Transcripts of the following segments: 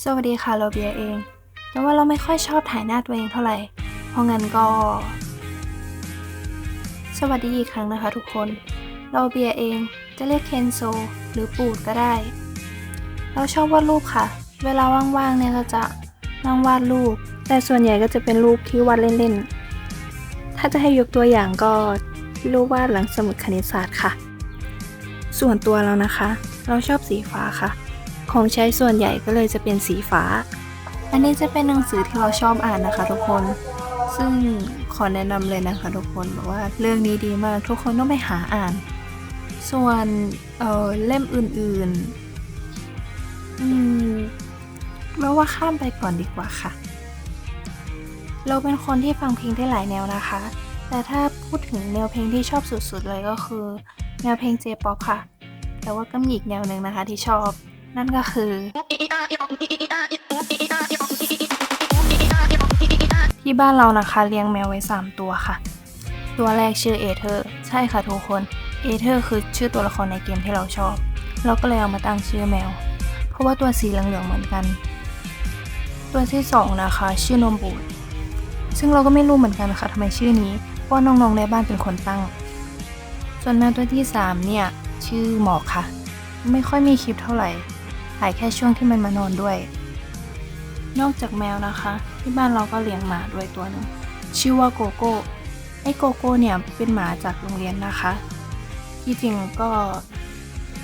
สวัสดีค่ะเรเบียเองแต่ว่าเราไม่ค่อยชอบถ่ายหน้าตัวเองเท่าไหร่ เพราะงั้นก็ สวัสดีอีกครั้งนะคะทุกคนเรเบียเองจะเรียกเคนโซหรือปูดก็ได้ เราชอบวาดรูปค่ะ เวลาว่างๆเนี่ยก็จะนั่งวาดรูป แต่ส่วนใหญ่ก็จะเป็นรูปที่วาดเล่นๆ ถ้าจะให้ยกตัวอย่างก็รูปวาดหลังสมุดคณิตศาสตร์ค่ะ ส่วนตัวเรานะคะ เราชอบสีฟ้าค่ะ ของใช้ส่วนใหญ่ก็เลยจะเป็นสีฟ้า อันนี้จะเป็นหนังสือที่เราชอบอ่านนะคะทุกคน ซึ่งขอแนะนำเลยนะคะทุกคนบอกว่าเรื่องนี้ดีมากทุกคนต้องไปหาอ่าน ส่วนเเล่มอื่นๆ อืมเราว่าข้ามไปก่อนดีกว่าค่ะ เราเป็นคนที่ฟังเพลงได้หลายแนวนะคะ แต่ถ้าพูดถึงแนวเพลงที่ชอบสุดๆเลยก็คือ แนวเพลงเจป๊อปค่ะ แต่ว่าก็มีอีกแนวหนึ่งนะคะที่ชอบ นั่นก็คือ ที่บ้านเรานะคะเลี้ยงแมวไว้ 3 ตัวค่ะ ตัวแรกชื่อเอเธอร์ใช่ค่ะทุกคนเอเธอร์คือชื่อตัวละครในเกมที่เราชอบ เราก็เลยเอามาตั้งชื่อแมว เพราะว่าตัวสีเหลืองๆเหมือนกัน ตัวที่สองนะคะ ชื่อนมบูดซึ่งเราก็ไม่รู้เหมือนกันค่ะทำไมชื่อนี้เพราะน้องๆในบ้านเป็นคนตั้ง ส่วนแมวตัวที่สามเนี่ย ชื่อหมอกค่ะ ไม่ค่อยมีคลิปเท่าไหร่ ถ่ายแค่ช่วงที่มันมานอนด้วย นอกจากแมวนะคะ ที่บ้านเราก็เลี้ยงหมาด้วยตัวหนึงชื่อว่าโกโก้ไอ้โกโก้เนี่ยเป็นหมาจากโรงเรียนนะคะ ที่จริงก็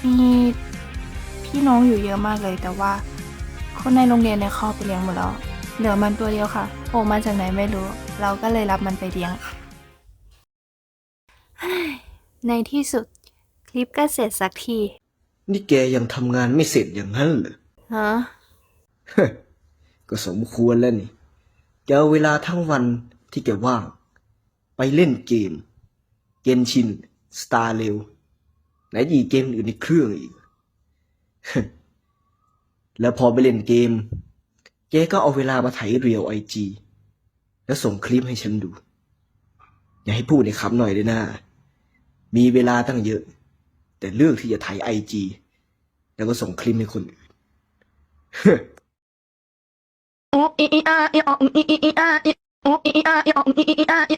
มีพี่น้องอยู่เยอะมากเลย แต่ว่าคนในโรงเรียนเนี่ยเขาเอาไปเลี้ยงหมดแล้วเหลือมันตัวเดียวค่ะโผล่มาจากไหนไม่รู้ เราก็เลยรับมันไปเลี้ยง ในที่สุดคลิปก็เสร็จสักที นี่แกยังทำงานไม่เสร็จอย่างนั้นเหรอ ฮะ ก็สมควรแล้วนี่ แกเอาเวลาทั้งวันที่แกว่าง ไปเล่นเกม เกนชิน สตาร์เร็ว ไหนยีเกมอื่นในเครื่องอีก แล้วพอไปเล่นเกม แกก็เอาเวลามาไถเรียวไอจีแล้วส่งคลิปให้ฉันดู อย่าให้พูดในคำหน่อยเลยนะ มีเวลาตั้งเยอะ แต่เลือกที่จะถ่ายไอจีแล้วก็ส่งคลิปให้คนอื่นโอ้อีอาอีออีอาอีออีอาอี